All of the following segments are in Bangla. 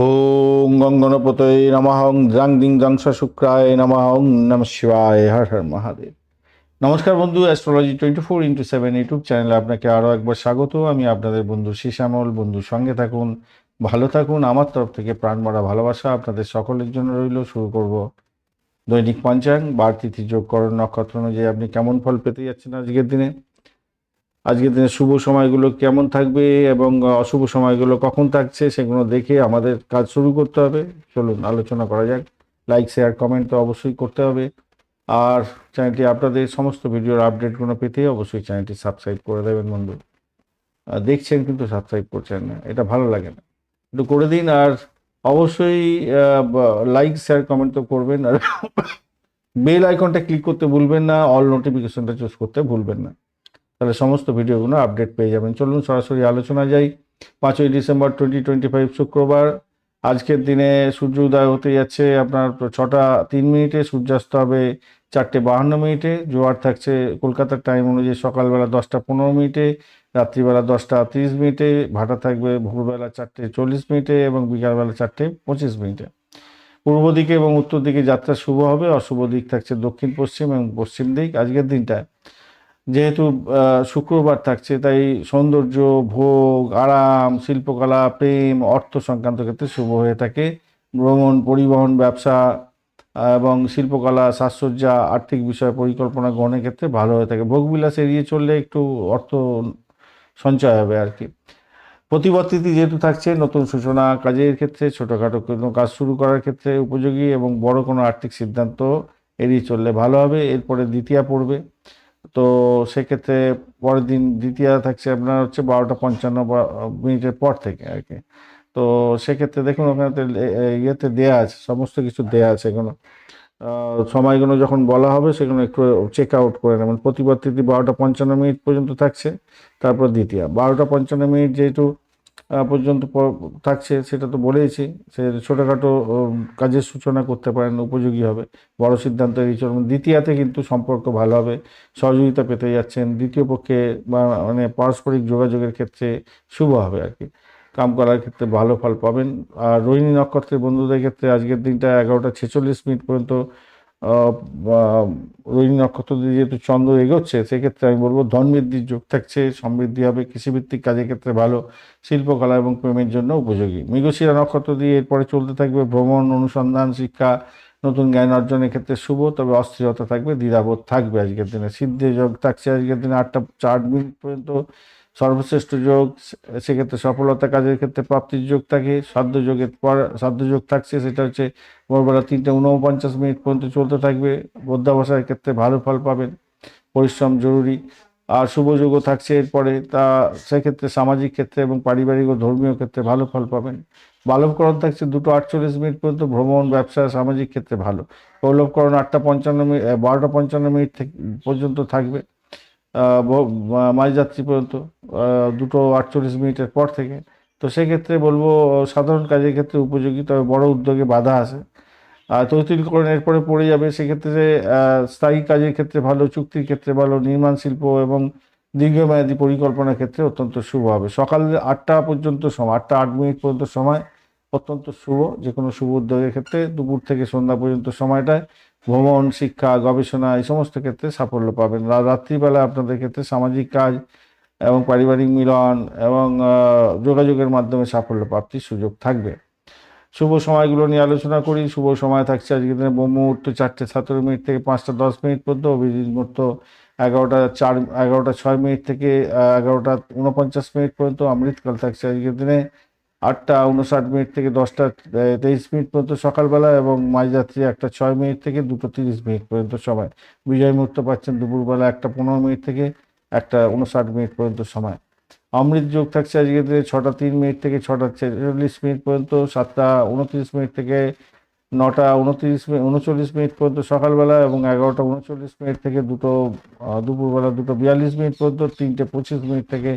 ওং গঙ্গনপতয়ে নমঃ জাং দিং জাংসা শুক্রায় নমঃ নম শিবায়। হর হর মহাদেব। নমস্কার বন্ধু astrology twenty four into seven YouTube চ্যানেলে আপনাকে আরও একবার স্বাগত। আমি আপনাদের বন্ধু শিশামল বন্ধু, সঙ্গে থাকুন, ভালো থাকুন। আমার তরফ থেকে প্রাণ ভরা ভালোবাসা আপনাদের সকলের জন্য রইল। শুরু করব দৈনিক পঞ্চাং। বার তিথি যোগকরণ নক্ষত্র অনুযায়ী আপনি কেমন ফল পেতে যাচ্ছেন আজকের দিনে? আজকের দিনে শুভ সময়গুলো কেমন থাকবে এবং অশুভ সময়গুলো কখন থাকছে সেগুলো দেখে আমাদের কাজ শুরু করতে হবে। চলুন, আলোচনা করা যাক। লাইক শেয়ার কমেন্ট তো অবশ্যই করতে হবে। আর চ্যানেলটি আপনাদের সমস্ত ভিডিওর আপডেটগুলো পেতে অবশ্যই চ্যানেলটি সাবস্ক্রাইব করে দেবেন বন্ধু। দেখছেন কিন্তু সাবস্ক্রাইব করছেন না, এটা ভালো লাগে না। একটু করে দিন আর অবশ্যই লাইক শেয়ার কমেন্ট তো করবেন। আর বেল আইকনটা ক্লিক করতে ভুলবেন না অল নোটিফিকেশনটা চুজ করতে ভুলবেন না। তাহলে সমস্ত ভিডিওগুলো আপডেট পেয়ে যাবেন। চলুন সরাসরি আলোচনা যাই। পাঁচই ডিসেম্বর টোয়েন্টি টোয়েন্টি ফাইভ শুক্রবার। আজকের দিনে সূর্য উদয় হতে যাচ্ছে আপনার ছটা তিন মিনিটে, সূর্যাস্ত হবে চারটে বাহান্ন মিনিটে, জোয়ার থাকছে কলকাতার টাইম অনুযায়ী সকালবেলা দশটা পনেরো মিনিটে, রাত্রিবেলা দশটা তিরিশ মিনিটে, ভাটা থাকবে ভোরবেলা চারটে চল্লিশ মিনিটে এবং বিকালবেলা চারটে পঁচিশ মিনিটে। পূর্ব দিকে এবং উত্তর দিকে যাত্রা শুভ হবে। অশুভ দিক থাকছে দক্ষিণ পশ্চিম এবং পশ্চিম দিক। আজকের দিনটায় যেহেতু শুক্রবার থাকছে, তাই সৌন্দর্য, ভোগ, আরাম, শিল্পকলা, প্রেম, অর্থ সংক্রান্ত ক্ষেত্রে শুভ হয়ে থাকে। ভ্রমণ, পরিবহন, ব্যবসা এবং শিল্পকলা, সাজসজ্জা, আর্থিক বিষয় পরিকল্পনা গ্রহণের ক্ষেত্রে ভালো হয়ে থাকে। ভোগবিলাস এড়িয়ে চললে একটু অর্থ সঞ্চয় হবে আর কি। প্রতিবর্তিতি যেহেতু থাকছে, নতুন সূচনা কাজের ক্ষেত্রে, ছোটোখাটো কোনো কাজ শুরু করার ক্ষেত্রে উপযোগী এবং বড় কোনো আর্থিক সিদ্ধান্ত এড়িয়ে চললে ভালো হবে। এরপরে দ্বিতীয়া পড়বে তো সেক্ষেত্রে পরের দিন দ্বিতীয় থাকছে আপনার হচ্ছে বারোটা পঞ্চান্ন মিনিটের পর থেকে আর কি। তো সেক্ষেত্রে দেখুন ওখানে ইয়েতে দেয়া আছে, সমস্ত কিছু দেয়া আছে এগুলো সময়গুলো যখন বলা হবে সেগুলো একটু চেক আউট করে নেবেন। প্রতিবার তিথি বারোটা পঞ্চান্ন মিনিট পর্যন্ত থাকছে, তারপর দ্বিতীয়। বারোটা পঞ্চান্ন মিনিট যেহেতু পর্যন্ত থাকছে, সেটা তো বলেইছি। সে ছোটোখাটো কাজের সূচনা করতে পারেন, উপযোগী হবে। বড় সিদ্ধান্ত এই চলুন দ্বিতীয়াতে কিন্তু সম্পর্ক ভালো হবে, সহযোগিতা পেতে যাচ্ছেন। দ্বিতীয় পক্ষে, বা মানে পারস্পরিক যোগাযোগের ক্ষেত্রে শুভ হবে আর কি। কাম করার ক্ষেত্রে ভালো ফল পাবেন। আর রোহিণী নক্ষত্রের বন্ধুদের ক্ষেত্রে আজকের দিনটা এগারোটা ছেচল্লিশ মিনিট পর্যন্ত রোহিণী নক্ষত্র দিয়ে যেহেতু চন্দ্র এগোচ্ছে, সেক্ষেত্রে আমি বলব ধন বৃদ্ধির যোগ থাকছে, সমৃদ্ধি হবে, কৃষিভিত্তিক কাজের ক্ষেত্রে ভালো, শিল্পকলা এবং প্রেমের জন্য উপযোগী। মৃগশিরা নক্ষত্র দিয়ে এরপরে চলতে থাকবে ভ্রমণ, অনুসন্ধান, শিক্ষা, নতুন জ্ঞান অর্জনের ক্ষেত্রে শুভ, তবে অস্থিরতা থাকবে, দ্বিধাবোধ থাকবে আজকের দিনে। সিদ্ধি যোগ থাকছে আজকের দিনে, আটটা, চার মিনিট পর্যন্ত সর্বশ্রেষ্ঠ যোগ, সেক্ষেত্রে সফলতা কাজের ক্ষেত্রে প্রাপ্তির যোগ থাকে, সাধ্য যোগের পর, সাধ্য যোগ থাকছে, সেটা হচ্ছে ভোরবেলা তিনটে উনপঞ্চাশ মিনিট পর্যন্ত চলতে থাকবে, বদ্যাবসায়ের ক্ষেত্রে ভালো ফল পাবেন, পরিশ্রম জরুরি, আর শুভ যোগও থাকছে এরপরে, তা সেক্ষেত্রে সামাজিক ক্ষেত্রে এবং পারিবারিক ও ধর্মীয় ক্ষেত্রে ভালো ফল পাবেন। বালবকরণ থাকছে দুটো আটচল্লিশ মিনিট পর্যন্ত, ভ্রমণ, ব্যবসা, সামাজিক ক্ষেত্রে ভালো। পৌলভকরণ আটটা পঞ্চান্ন মিনিট বারোটা পঞ্চান্ন মিনিট পর্যন্ত থাকবে। মাঝযাত্রী পর্যন্ত দুটো আটচল্লিশ মিনিটের পর থেকে। তো সেক্ষেত্রে বলব, সাধারণ কাজের ক্ষেত্রে উপযোগী, তবে বড় উদ্যোগে বাধা আর তৈতিলকরণ এরপরে পড়ে যাবে, সেক্ষেত্রে স্থায়ী কাজের ক্ষেত্রে ভালো, চুক্তির ক্ষেত্রে ভালো, নির্মাণ শিল্প এবং দীর্ঘমেয়াদী পরিকল্পনার ক্ষেত্রে অত্যন্ত শুভ হবে। সকাল আটটা পর্যন্ত সময়, আটটা আট মিনিট পর্যন্ত সময় অত্যন্ত শুভ যে কোনো শুভ উদ্যোগের ক্ষেত্রে। দুপুর থেকে সন্ধ্যা পর্যন্ত সময়টায় ভ্রমণ, শিক্ষা, গবেষণা, এই সমস্ত ক্ষেত্রে সাফল্য পাবেন। রাত্রিবেলা আপনাদের ক্ষেত্রে সামাজিক কাজ এবং পারিবারিক মিলন এবং যোগাযোগের মাধ্যমে সাফল্য প্রাপ্তির সুযোগ থাকবে। শুভ সময়গুলো নিয়ে আলোচনা করি। শুভ সময় থাকছে আজকের দিনে ব্রহ্ম মুহূর্ত চারটে সতেরো মিনিট থেকে পাঁচটা দশ মিনিট পর্যন্ত, অভিজিৎ মুহূর্ত এগারোটা চার, এগারোটা ছয় মিনিট থেকে এগারোটা উনপঞ্চাশ মিনিট পর্যন্ত, অমৃতকাল থাকছে আজকের দিনে। আটটা উনষাট মিনিট থেকে দশটা তেইশ মিনিট পর্যন্ত সকালবেলা এবং মাঝরাত্রি একটা ছয় মিনিট থেকে দুটো তিরিশ মিনিট পর্যন্ত সময়। বিজয় মুহূর্ত পাচ্ছেন দুপুরবেলা একটা পনেরো মিনিট থেকে একটা উনষাট মিনিট পর্যন্ত সময়। অমৃত যোগ থাকছে আজকে ছটা তিন মিনিট থেকে ছটা ছেচল্লিশ মিনিট পর্যন্ত, সাতটা উনত্রিশ মিনিট থেকে নটা উনত্রিশ মিনিট, উনচল্লিশ মিনিট পর্যন্ত সকালবেলা এবং এগারোটা উনচল্লিশ মিনিট থেকে দুটো দুপুরবেলা দুটো বিয়াল্লিশ মিনিট পর্যন্ত, তিনটে পঁচিশ মিনিট থেকে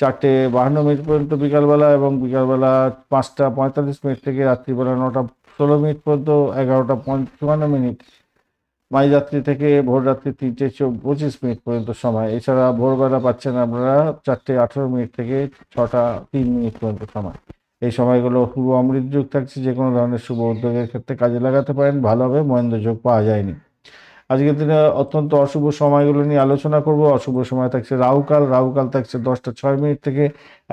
চারটে বাহান্ন মিনিট পর্যন্ত বিকালবেলা এবং বিকালবেলা পাঁচটা পঁয়তাল্লিশ মিনিট থেকে রাত্রিবেলা নটা ষোলো মিনিট পর্যন্ত এগারোটা চুয়ান্ন মিনিট। মাঝরাত্রি থেকে ভোররাত্রি তিনটে চৌ- পঁচিশ মিনিট পর্যন্ত সময়। এছাড়া ভোরবেলা পাচ্ছেন আপনারা চারটে আঠেরো মিনিট থেকে ছটা তিন মিনিট পর্যন্ত সময়। এই সময়গুলো শুভ অমৃত যোগ থাকছে। যে কোনো ধরনের শুভ উদ্যোগের ক্ষেত্রে কাজে লাগাতে পারেন। ভালোভাবে মহেন্দ্র যোগ পাওয়া যায়নি। আজকের দিনে অত্যন্ত অশুভ সময়গুলো নিয়ে আলোচনা করব। অশুভ সময় থাকছে রাহুকাল রাহুকাল থাকছে দশটা ছয় মিনিট থেকে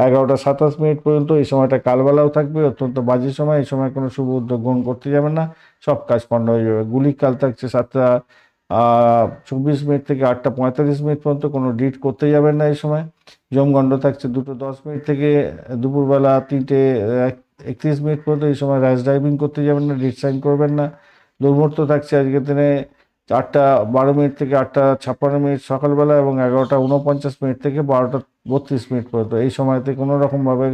এগারোটা সাতাশ মিনিট পর্যন্ত। এই সময়টা কালবেলাও থাকবে, অত্যন্ত বাজে সময়। এই সময় কোনো শুভ উদ্যোগ গ্রহণ করতে যাবেন না। সব কাজ পণ্ড হয়ে যাবে। গুলির কাল থাকছে সাতটা চব্বিশ মিনিট থেকে আটটা পঁয়তাল্লিশ মিনিট পর্যন্ত। কোনো ডিট করতে যাবেন না এই সময়। জমগণ্ড থাকছে দুটো দশ মিনিট থেকে দুপুরবেলা তিনটে একত্রিশ মিনিট পর্যন্ত। এই সময় র্যাশ ড্রাইভিং করতে যাবেন না, ডিট সাইন করবেন না। দুর্মূর্ত থাকছে আজকের দিনে আটটা বারো মিনিট থেকে আটটা ছাপ্পান্ন মিনিট সকালবেলা এবং এগারোটা উনপঞ্চাশ মিনিট থেকে বারোটা বত্রিশ মিনিট পর্যন্ত। এই সময়তে কোনো রকমভাবে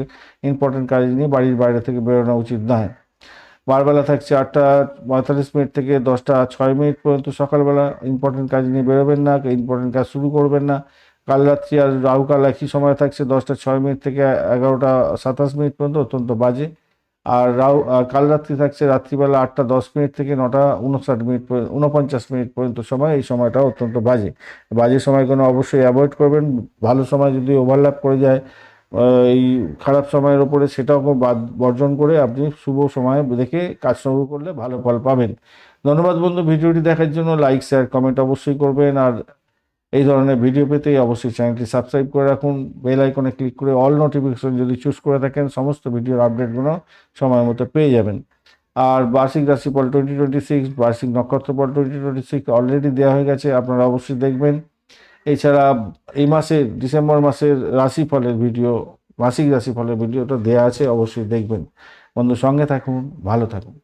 ইম্পর্টেন্ট কাজ নিয়ে বাড়ির বাইরে থেকে বেরোনো উচিত নয়। বারবেলা থাকছে আটটা পঁয়তাল্লিশ মিনিট থেকে দশটা ছয় মিনিট পর্যন্ত সকালবেলা। ইম্পর্টেন্ট কাজ নিয়ে বেরোবেন না ইম্পর্টেন্ট কাজ শুরু করবেন না। কাল রাত্রি আর রাহুকাল একই সময় থাকছে দশটা ছয় মিনিট থেকে এগারোটা সাতাশ মিনিট পর্যন্ত অত্যন্ত বাজে। আর আর কাল রাত্রি থাকছে রাত্রিবেলা আটটা দশ মিনিট থেকে নটা উনষাট মিনিট উনপঞ্চাশ মিনিট পর্যন্ত সময়। এই সময়টা অত্যন্ত বাজে। বাজে সময়গুলো অবশ্যই অ্যাভয়েড করবেন। ভালো সময় যদি ওভারল্যাপ করে যায় এই খারাপ সময়ের ওপরে সেটাও বাদ বর্জন করে আপনি শুভ সময় দেখে কাজ শুরু করলে ভালো ফল পাবেন। ধন্যবাদ বন্ধু, ভিডিওটি দেখার জন্য লাইক, শেয়ার, কমেন্ট অবশ্যই করবেন। আর এই ধরনের ভিডিও পেতে অবশ্যই চ্যানেলটি সাবস্ক্রাইব করে রাখুন। বেল আইকনে ক্লিক করে অল নোটিফিকেশন যদি চুজ করে থাকেন, সমস্ত ভিডিওর আপডেটগুলো সময় মতো পেয়ে যাবেন। আর বার্ষিক রাশিফল টোয়েন্টি টোয়েন্টি সিক্স বার্ষিক নক্ষত্রফল টোয়েন্টি টোয়েন্টি সিক্স অলরেডি দেওয়া হয়ে গেছে, আপনারা অবশ্যই দেখবেন। এছাড়া এই মাসের ডিসেম্বর মাসের রাশিফলের ভিডিও মাসিক রাশিফলের ভিডিওটা দেওয়া আছে, অবশ্যই দেখবেন। বন্ধু, সঙ্গে থাকুন, ভালো থাকুন।